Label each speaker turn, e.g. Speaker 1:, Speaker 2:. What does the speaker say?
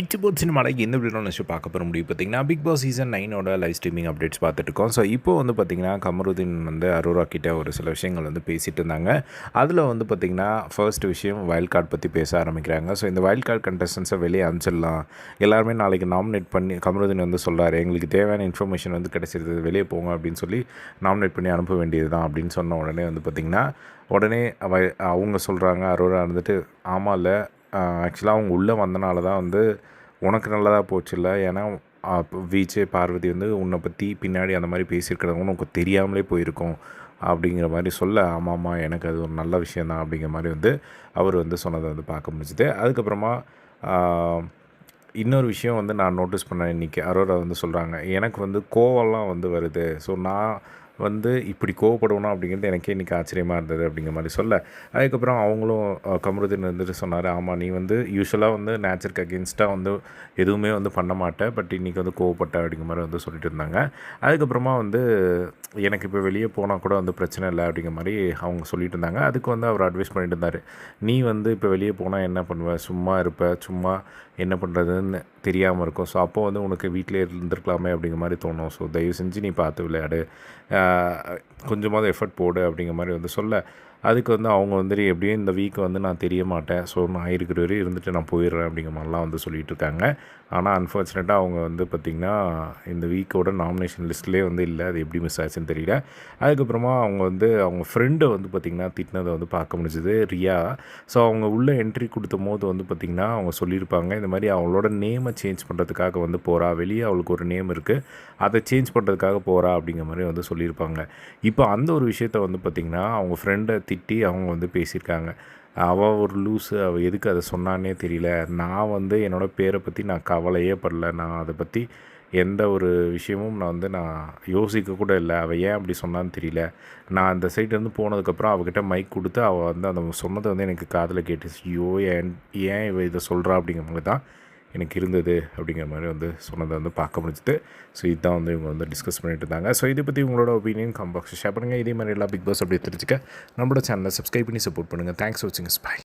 Speaker 1: It's boat சினிமாவில் எந்த video நினச்சி பார்க்க போகிற முடியும் பார்த்தீங்கன்னா பிக் பாஸ் சீசன் நைனோட லைவ் ஸ்ட்ரீமிங் அப்டேட்ஸ் பார்த்துட்டு இருக்கோம். ஸோ இப்போ வந்து பார்த்திங்கன்னா கமருதீன் வந்து அரோரா கிட்டே ஒரு சில விஷயங்கள் வந்து பேசிகிட்டு இருந்தாங்க. அதில் வந்து பார்த்திங்கன்னா ஃபர்ஸ்ட் விஷயம் வைல்ட் கார்டு பற்றி பேச ஆரம்பிக்கிறாங்க. ஸோ இந்த வைல்ட் கார்டு கண்டஸ்டன்ஸை வெளியே அனுப்பிச்சிடலாம். எல்லாருமே நாளைக்கு நாமினேட் பண்ணி கமருதீன் வந்து சொல்கிறாரு எங்களுக்கு தேவையான இன்ஃபர்மேஷன் வந்து கிடச்சிருது வெளியே போங்க அப்படின்னு சொல்லி நாமினேட் பண்ணி அனுப்ப வேண்டியது தான் அப்படின்னு சொன்ன உடனே வந்து பார்த்திங்கன்னா உடனே அவ அவங்க சொல்கிறாங்க அரோரா இருந்துட்டு ஆமாம் இல்லை ஆக்சுவலாக அவங்க உள்ளே வந்தனால தான் வந்து உனக்கு நல்லதாக போச்சுல்ல? ஏன்னா விஜய் பார்வதி வந்து உன்னை பற்றி பின்னாடி அந்த மாதிரி பேசியிருக்கிறவங்க உனக்கு தெரியாமலே போயிருக்கோம் அப்படிங்கிற மாதிரி சொல்ல ஆமாம்மா எனக்கு அது ஒரு நல்ல விஷயந்தான் அப்படிங்கிற மாதிரி வந்து அவர் வந்து சொன்னதை வந்து பார்க்க முடிஞ்சுது. அதுக்கப்புறமா இன்னொரு விஷயம் வந்து நான் நோட்டீஸ் பண்ணேன் இன்றைக்கி அரோரா வந்து சொல்கிறாங்க எனக்கு வந்து கோவம்லாம் வந்து வருது. ஸோ நான் வந்து இப்படி கோவப்படுவேனா அப்படிங்கிறது எனக்கே இன்றைக்கி ஆச்சரியமாக இருந்தது அப்படிங்கிற மாதிரி சொல்ல. அதுக்கப்புறம் அவங்களும் கமருதீன் வந்துட்டு சொன்னார் ஆமாம் நீ வந்து யூஸ்வலாக வந்து நேச்சருக்கு அகேன்ஸ்டாக வந்து எதுவுமே வந்து பண்ண மாட்டேன் பட் இன்றைக்கி வந்து கோவப்பட்ட அப்படிங்கிற மாதிரி வந்து சொல்லிட்டு இருந்தாங்க. அதுக்கப்புறமா வந்து எனக்கு இப்போ வெளியே போனால் கூட வந்து பிரச்சனை இல்லை அப்படிங்கிற மாதிரி அவங்க சொல்லிட்டு இருந்தாங்க. அதுக்கு வந்து அவர் அட்வைஸ் பண்ணிட்டு இருந்தார் நீ வந்து இப்போ வெளியே போனால் என்ன பண்ணுவ? சும்மா இருப்ப சும்மா என்ன பண்ணுறதுன்னு தெரியாமல் இருக்கும். ஸோ அப்போது வந்து உனக்கு வீட்டிலே இருந்திருக்கலாமே அப்படிங்கிற மாதிரி தோணும். ஸோ தயவு செஞ்சு நீ பார்த்து விளையாடு. கொஞ்சமாவது எஃபர்ட் போடு அப்படிங்கிற மாதிரி வந்து சொல்ல அதுக்கு வந்து அவங்க வந்துட்டு எப்படியும் இந்த வீக் வந்து நான் தெரிய மாட்டேன். ஸோ நான் இருக்கிற வரையும் இருந்துட்டு நான் போயிடுறேன் அப்படிங்கிற மாதிரிலாம் வந்து சொல்லிகிட்டு இருக்காங்க ஆனால் அன்ஃபார்ச்சுனேட்டாக அவங்க வந்து பார்த்திங்கன்னா இந்த வீக்கோட நாமினேஷன் லிஸ்ட்லேயே வந்து இல்லை. அது எப்படி மிஸ் ஆச்சுன்னு தெரியல. அதுக்கப்புறமா அவங்க வந்து அவங்க ஃப்ரெண்டை வந்து பார்த்திங்கன்னா திட்டினதை வந்து பார்க்க முடிஞ்சது. ரியா. ஸோ அவங்க உள்ளே என்ட்ரி கொடுத்த போது வந்து பார்த்திங்கன்னா அவங்க சொல்லியிருப்பாங்க இந்த மாதிரி அவளோட நேமை சேஞ்ச் பண்ணுறதுக்காக வந்து போகிறா வெளியே அவளுக்கு ஒரு நேம் இருக்குது அதை சேஞ்ச் பண்ணுறதுக்காக போகிறா அப்படிங்கிற மாதிரி வந்து சொல்லியிருப்பாங்க. இப்போ அந்த ஒரு விஷயத்த வந்து பார்த்திங்கன்னா அவங்க ஃப்ரெண்டை திட்டி அவங்க வந்து பேசியிருக்காங்க. அவள் ஒரு லூஸு அவள் எதுக்கு அதை சொன்னான்னே தெரியல. நான் வந்து என்னோடய பேரை பற்றி நான் கவலையே படல. நான் அதை பற்றி எந்த ஒரு விஷயமும் நான் வந்து நான் யோசிக்க கூட இல்லை. அவள் ஏன் அப்படி சொன்னான்னு தெரியல. நான் அந்த சைட்லேருந்து போனதுக்கப்புறம் அவகிட்ட மைக் கொடுத்து அவள் வந்து அந்த சொன்னதை வந்து எனக்கு காதில் கேட்டுச்சு. ஐயோ ஏன் ஏன் இவ இதை சொல்கிறா அப்படிங்கிற மாதிரி தான் எனக்கு இருந்தது அப்படிங்கிற மாதிரி வந்து சொன்னதை வந்து பார்க்க முடிஞ்சுது. ஸோ இதுதான் வந்து இவங்க வந்து டிஸ்கஸ் பண்ணிட்டு இருந்தாங்க. ஸோ இதை பற்றி உங்களோட ஒப்பீனியன் கம்பாக்ஸ் ஷேர் பண்ணுங்கள் இதே மாதிரி எல்லா பிக் பாஸ் அப்படியே தெரிஞ்சுக்க நம்மளோட சேனலை சப்ஸ்கிரைப் பண்ணி சப்போர்ட் பண்ணுங்கள் தேங்க்ஸ் ஃபார் வாட்சிங் ஸ்பை